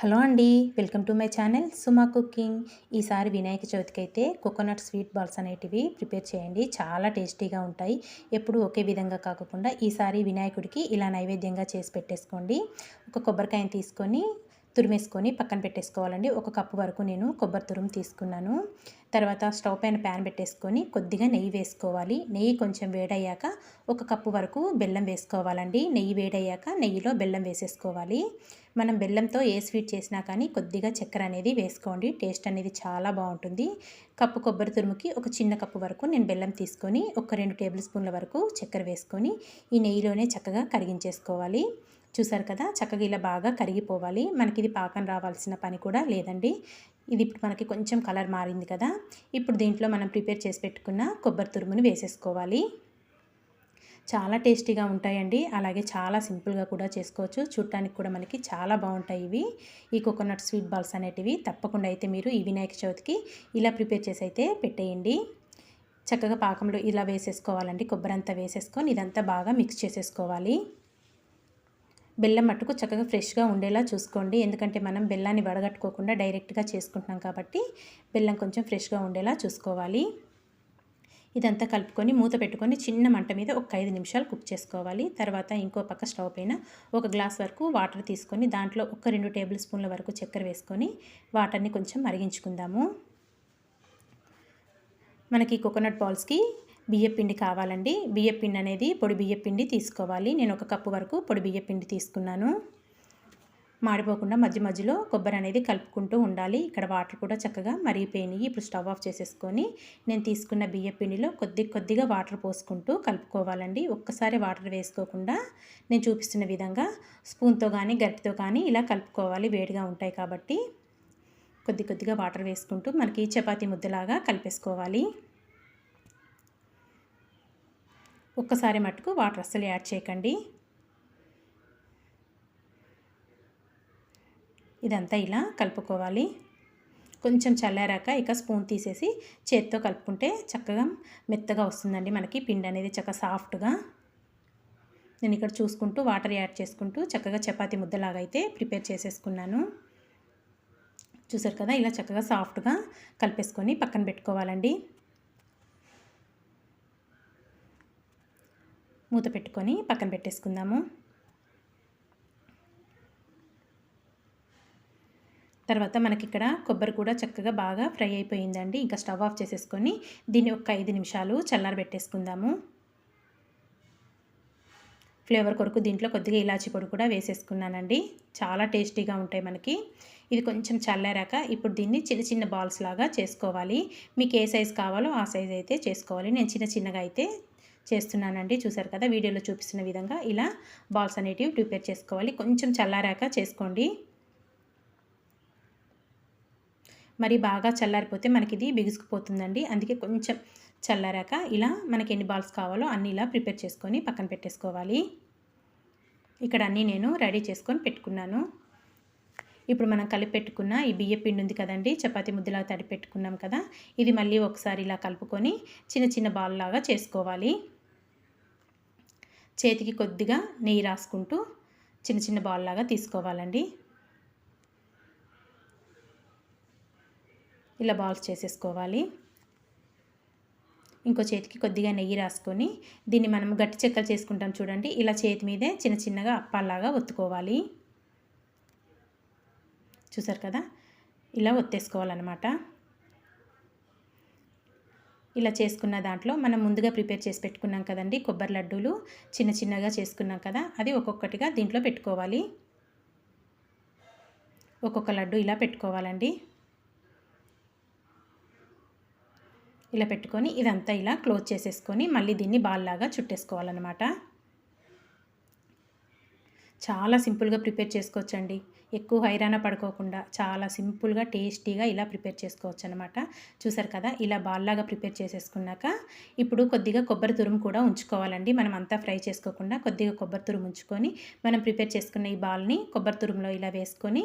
Hello అండి welcome to my channel Suma cooking. ఈసారి వినాయక చవితికి అయితే కోకోనట్ స్వీట్ బాల్స్ అనేటివి ప్రిపేర్ చేయండి. చాలా టేస్టీగా ఉంటాయి. ఎప్పుడు ఒకే విధంగా కాకుండా ఈసారి వినాయకుడికి ఇలా నైవేద్యంగా చేసి పెట్టేసుకోండి. ఒక కొబ్బరికాయని తీసుకొని తురిమేసుకొని పక్కన పెట్టేసుకోవాలండి. ఒక కప్పు వరకు నేను కొబ్బరి తురుము తీసుకున్నాను. తర్వాత స్టవ్ పైన ప్యాన్ పెట్టేసుకొని కొద్దిగా నెయ్యి వేసుకోవాలి. నెయ్యి కొంచెం వేడయ్యాక ఒక కప్పు వరకు బెల్లం వేసుకోవాలండి. నెయ్యి వేడయ్యాక నెయ్యిలో బెల్లం వేసేసుకోవాలి. మనం బెల్లంతో ఏ స్వీట్ చేసినా కానీ కొద్దిగా చక్కెర అనేది వేసుకోండి. టేస్ట్ అనేది చాలా బాగుంటుంది. కప్పు కొబ్బరి తురుముకి ఒక చిన్న కప్పు వరకు నేను బెల్లం తీసుకొని ఒక రెండు టేబుల్ స్పూన్ల వరకు చక్కెర వేసుకొని ఈ నెయ్యిలోనే చక్కగా కరిగించేసుకోవాలి. చూసారు కదా? చక్కగా ఇలా బాగా కరిగిపోవాలి. మనకి ఇది పాకం రావాల్సిన పని కూడా లేదండి. ఇది ఇప్పుడు మనకి కొంచెం కలర్ మారింది కదా? ఇప్పుడు దీంట్లో మనం ప్రిపేర్ చేసి పెట్టుకున్న కొబ్బరి తురుముని వేసేసుకోవాలి. చాలా టేస్టీగా ఉంటాయండి. అలాగే చాలా సింపుల్గా కూడా చేసుకోవచ్చు. చూడటానికి కూడా మనకి చాలా బాగుంటాయి ఇవి. ఈ కోకోనట్ స్వీట్ బాల్స్ అనేటివి తప్పకుండా అయితే మీరు ఈ వినాయక చవితికి ఇలా ప్రిపేర్ చేసి అయితే పెట్టేయండి. చక్కగా పాకంలో ఇలా వేసేసుకోవాలండి. కొబ్బరి అంతా వేసేసుకొని ఇదంతా బాగా మిక్స్ చేసేసుకోవాలి. బెల్లం మట్టుకు చక్కగా ఫ్రెష్గా ఉండేలా చూసుకోండి. ఎందుకంటే మనం బెల్లాన్ని వడగట్టుకోకుండా డైరెక్ట్గా చేసుకుంటున్నాం కాబట్టి బెల్లం కొంచెం ఫ్రెష్గా ఉండేలా చూసుకోవాలి. ఇదంతా కలుపుకొని మూత పెట్టుకొని చిన్న మంట మీద ఒక ఐదు నిమిషాలు కుక్ చేసుకోవాలి. తర్వాత ఇంకో పక్క స్టవ్ పైన ఒక గ్లాస్ వరకు వాటర్ తీసుకొని దాంట్లో ఒక రెండు టేబుల్ స్పూన్ల వరకు చక్కెర వేసుకొని వాటర్ని కొంచెం మరిగించుకుందాము. మనకి కోకోనట్ బాల్స్కి బియ్యపిండి కావాలండి. బియ్యపిండి అనేది పొడి బియ్యపిండి తీసుకోవాలి. నేను ఒక కప్పు వరకు పొడి బియ్యపిండి తీసుకున్నాను. మాడిపోకుండా మధ్య మధ్యలో కొబ్బరి అనేది కలుపుకుంటూ ఉండాలి. ఇక్కడ వాటర్ కూడా చక్కగా మరిగిపోయినాయి. ఇప్పుడు స్టవ్ ఆఫ్ చేసేసుకొని నేను తీసుకున్న బియ్య పిండిలో కొద్ది కొద్దిగా వాటర్ పోసుకుంటూ కలుపుకోవాలండి. ఒక్కసారి వాటర్ వేసుకోకుండా నేను చూపిస్తున్న విధంగా స్పూన్తో కానీ గట్టితో కానీ ఇలా కలుపుకోవాలి. వేడిగా ఉంటాయి కాబట్టి కొద్ది కొద్దిగా వాటర్ వేసుకుంటూ మనకి చపాతీ ముద్దలాగా కలిపేసుకోవాలి. ఒక్కసారి మట్టుకు వాటర్ అస్సలు యాడ్ చేయకండి. ఇదంతా ఇలా కలుపుకోవాలి. కొంచెం చల్లారాక ఇక స్పూన్ తీసేసి చేత్తో కలుపుకుంటే చక్కగా మెత్తగా వస్తుందండి మనకి పిండి అనేది చక్కగా సాఫ్ట్గా. నేను ఇక్కడ చూసుకుంటూ వాటర్ యాడ్ చేసుకుంటూ చక్కగా చపాతి ముద్దలాగా అయితే ప్రిపేర్ చేసేసుకున్నాను. చూసారు కదా ఇలా చక్కగా సాఫ్ట్గా కలిపేసుకొని పక్కన పెట్టుకోవాలండి. మూత పెట్టుకొని పక్కన పెట్టేసుకుందాము. తర్వాత మనకి ఇక్కడ కొబ్బరి కూడా చక్కగా బాగా ఫ్రై అయిపోయిందండి. ఇంకా స్టవ్ ఆఫ్ చేసేసుకొని దీన్ని ఒక ఐదు నిమిషాలు చల్లారబెట్టేసుకుందాము. ఫ్లేవర్ కొరకు దీంట్లో కొద్దిగా ఇలాచీ పొడి కూడా వేసేసుకున్నానండి. చాలా టేస్టీగా ఉంటాయి మనకి. ఇది కొంచెం చల్లారాక ఇప్పుడు దీన్ని చిన్న చిన్న బాల్స్ లాగా చేసుకోవాలి. మీకు ఏ సైజ్ కావాలో ఆ సైజ్ అయితే చేసుకోవాలి. నేను చిన్న చిన్నగా అయితే చేస్తున్నానండి. చూసారు కదా వీడియోలో చూపిస్తున్న విధంగా ఇలా బాల్స్ అనేటివి ప్రిపేర్ చేసుకోవాలి. కొంచెం చల్లారాక చేసుకోండి. మరి బాగా చల్లారిపోతే మనకి ఇది బిగుసుకుపోతుందండి. అందుకే కొంచెం చల్లారాక ఇలా మనకి ఎన్ని బాల్స్ కావాలో అన్నీ ఇలా ప్రిపేర్ చేసుకొని పక్కన పెట్టేసుకోవాలి. ఇక్కడ అన్నీ నేను రెడీ చేసుకొని పెట్టుకున్నాను. ఇప్పుడు మనం కలిపి పెట్టుకున్న ఈ బియ్య పిండి ఉంది కదండి చపాతి ముద్దలా తడి పెట్టుకున్నాం కదా ఇది మళ్ళీ ఒకసారి ఇలా కలుపుకొని చిన్న చిన్న బాల్ లాగా చేసుకోవాలి. చేతికి కొద్దిగా నెయ్యి రాసుకుంటూ చిన్న చిన్న బాల్ లాగా తీసుకోవాలండి. ఇలా బాల్స్ చేసేసుకోవాలి. ఇంకో చేతికి కొద్దిగా నెయ్యి రాసుకొని దీన్ని మనం గట్టి చెక్కలు చేసుకుంటాం చూడండి. ఇలా చేతి మీదే చిన్న చిన్నగా అప్పాల్లాగా ఒత్తుకోవాలి. చూసారు కదా? ఇలా ఒత్తేసుకోవాలన్నమాట. ఇలా చేసుకున్న దాంట్లో మనం ముందుగా ప్రిపేర్ చేసి పెట్టుకున్నాం కదండి కొబ్బరి లడ్డూలు చిన్న చిన్నగా చేసుకున్నాం కదా అది ఒక్కొక్కటిగా దీంట్లో పెట్టుకోవాలి. ఒక్కొక్క లడ్డు ఇలా పెట్టుకోవాలండి. ఇలా పెట్టుకొని ఇదంతా ఇలా క్లోజ్ చేసేసుకొని మళ్ళీ దీన్ని బాల్లాగా చుట్టేసుకోవాలన్నమాట. చాలా సింపుల్గా ప్రిపేర్ చేసుకోవచ్చండి. ఎక్కువ హైరాణ పడుకోకుండా చాలా సింపుల్గా టేస్టీగా ఇలా ప్రిపేర్ చేసుకోవచ్చు అనమాట చూసారు కదా ఇలా బాల్లాగా ప్రిపేర్ చేసేసుకున్నాక ఇప్పుడు కొద్దిగా కొబ్బరి తురుము కూడా ఉంచుకోవాలండి. మనం అంతా ఫ్రై చేసుకోకుండా కొద్దిగా కొబ్బరి తురుము ఉంచుకొని మనం ప్రిపేర్ చేసుకున్న ఈ బాల్ని కొబ్బరి తురుములో ఇలా వేసుకొని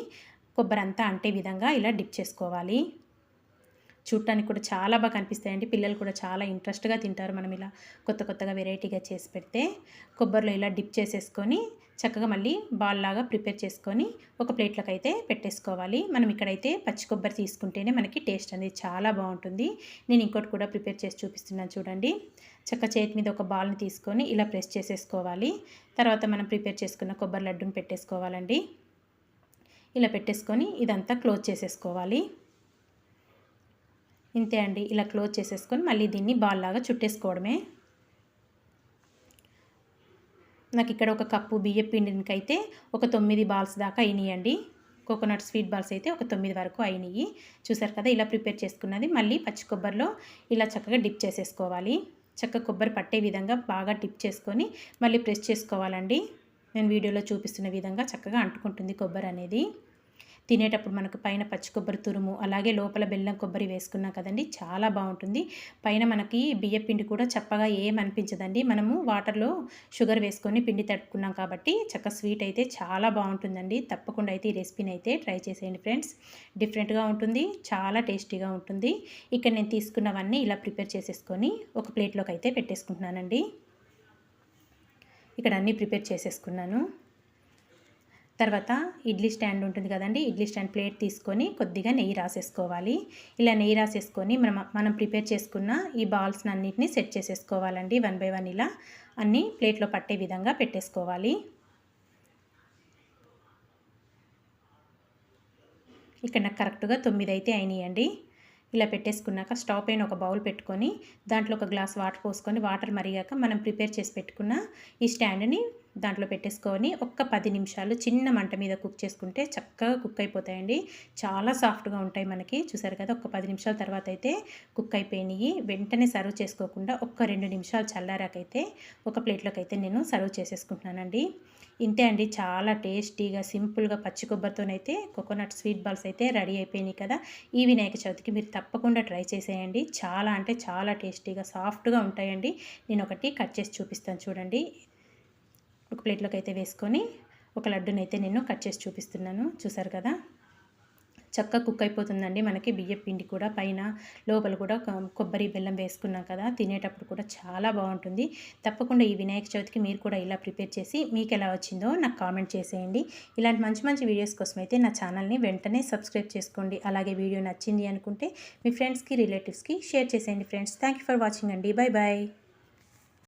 కొబ్బరి అంతా అంటే విధంగా ఇలా డిప్ చేసుకోవాలి. చూడటానికి కూడా చాలా బాగా కనిపిస్తాయండి. పిల్లలు కూడా చాలా ఇంట్రెస్ట్గా తింటారు మనం ఇలా కొత్త కొత్తగా వెరైటీగా చేసి పెడితే. కొబ్బరిలో ఇలా డిప్ చేసేసుకొని చక్కగా మళ్ళీ బాల్ లాగా ప్రిపేర్ చేసుకొని ఒక ప్లేట్లోకి అయితే పెట్టేసుకోవాలి. మనం ఇక్కడైతే పచ్చి కొబ్బరి తీసుకుంటేనే మనకి టేస్ట్ అనేది చాలా బాగుంటుంది. నేను ఇంకోటి కూడా ప్రిపేర్ చేసి చూపిస్తున్నాను చూడండి. చక్క చేతి మీద ఒక బాల్ని తీసుకొని ఇలా ప్రెస్ చేసేసుకోవాలి. తర్వాత మనం ప్రిపేర్ చేసుకున్న కొబ్బరి లడ్డుని పెట్టేసుకోవాలండి. ఇలా పెట్టేసుకొని ఇదంతా క్లోజ్ చేసేసుకోవాలి. ఇంతే అండి. ఇలా క్లోజ్ చేసేసుకొని మళ్ళీ దీన్ని బాల్ లాగా చుట్టేసుకోవడమే. నాకు ఇక్కడ ఒక కప్పు బియ్య పిండికైతే ఒక తొమ్మిది బాల్స్ దాకా అయినాయండి. కోకోనట్ స్వీట్ బాల్స్ అయితే ఒక తొమ్మిది వరకు అయినాయి. చూసారు కదా ఇలా ప్రిపేర్ చేసుకున్నది. మళ్ళీ పచ్చి కొబ్బరిలో ఇలా చక్కగా డిప్ చేసేసుకోవాలి. చక్క కొబ్బరి పట్టే విధంగా బాగా డిప్ చేసుకొని మళ్ళీ ప్రెస్ చేసుకోవాలండి. నేను వీడియోలో చూపిస్తున్న విధంగా చక్కగా అంటుకుంటుంది కొబ్బరి అనేది. తినేటప్పుడు మనకు పైన పచ్చి కొబ్బరి తురుము అలాగే లోపల బెల్లం కొబ్బరి వేసుకున్నాం కదండి చాలా బాగుంటుంది. పైన మనకి బియ్య పిండి కూడా చప్పగా ఏమనిపించదండి మనము వాటర్లో షుగర్ వేసుకొని పిండి తట్టుకున్నాం కాబట్టి చక్క స్వీట్ అయితే చాలా బాగుంటుందండి. తప్పకుండా అయితే ఈ రెసిపీని అయితే ట్రై చేసేయండి ఫ్రెండ్స్. డిఫరెంట్గా ఉంటుంది చాలా టేస్టీగా ఉంటుంది. ఇక్కడ నేను తీసుకున్నవన్నీ ఇలా ప్రిపేర్ చేసేసుకొని ఒక ప్లేట్లోకి అయితే పెట్టేసుకుంటున్నానండి. ఇక్కడ అన్నీ ప్రిపేర్ చేసేసుకున్నాను. తర్వాత ఇడ్లీ స్టాండ్ ఉంటుంది కదండి ఇడ్లీ స్టాండ్ ప్లేట్ తీసుకొని కొద్దిగా నెయ్యి రాసేసుకోవాలి. ఇలా నెయ్యి రాసేసుకొని మనం మనం ప్రిపేర్ చేసుకున్న ఈ బాల్స్ని అన్నిటిని సెట్ చేసేసుకోవాలండి వన్ బై వన్ ఇలా అన్నీ ప్లేట్లో పట్టే విధంగా పెట్టేసుకోవాలి. ఇక్కడ నాకు కరెక్ట్గా తొమ్మిది అయితే అయినాయండి. ఇలా పెట్టేసుకున్నాక స్టవ్ పైన ఒక బౌల్ పెట్టుకొని దాంట్లో ఒక గ్లాస్ వాటర్ పోసుకొని వాటర్ మరిగాక మనం ప్రిపేర్ చేసి పెట్టుకున్న ఈ స్టాండ్ని దాంట్లో పెట్టేసుకొని ఒక్క పది నిమిషాలు చిన్న మంట మీద కుక్ చేసుకుంటే చక్కగా కుక్ అయిపోతాయండి. చాలా సాఫ్ట్గా ఉంటాయి మనకి. చూసారు కదా ఒక్క పది నిమిషాల తర్వాత అయితే కుక్ అయిపోయినాయి. వెంటనే సర్వ్ చేసుకోకుండా ఒక్క రెండు నిమిషాలు చల్లారాకైతే ఒక ప్లేట్లోకి అయితే నేను సర్వ్ చేసేసుకుంటున్నానండి. ఇంతే అండి. చాలా టేస్టీగా సింపుల్గా పచ్చి కొబ్బరితోనైతే కోకోనట్ స్వీట్ బాల్స్ అయితే రెడీ అయిపోయినాయి కదా. ఈ వినాయక చవితికి మీరు తప్పకుండా ట్రై చేసేయండి. చాలా అంటే చాలా టేస్టీగా సాఫ్ట్గా ఉంటాయండి. నేను ఒకటి కట్ చేసి చూపిస్తాను చూడండి. ఒక ప్లేట్లోకి అయితే వేసుకొని ఒక లడ్డునైతే నేను కట్ చేసి చూపిస్తున్నాను. చూసారు కదా? చక్కగా కుక్ అయిపోతుందండి మనకి. బియ్య పిండి కూడా పైన లోపల కూడా కొబ్బరి బెల్లం వేసుకున్నాం కదా? తినేటప్పుడు కూడా చాలా బాగుంటుంది. తప్పకుండా ఈ వినాయక చవితికి మీరు కూడా ఇలా ప్రిపేర్ చేసి మీకు ఎలా వచ్చిందో నాకు కామెంట్ చేసేయండి. ఇలాంటి మంచి మంచి వీడియోస్ కోసం అయితే నా ఛానల్ని వెంటనే సబ్స్క్రైబ్ చేసుకోండి. అలాగే వీడియో నచ్చింది అనుకుంటే మీ ఫ్రెండ్స్కి రిలేటివ్స్కి షేర్ చేసేయండి ఫ్రెండ్స్. థ్యాంక్ ఫర్ వాచింగ్ అండి. Bye bye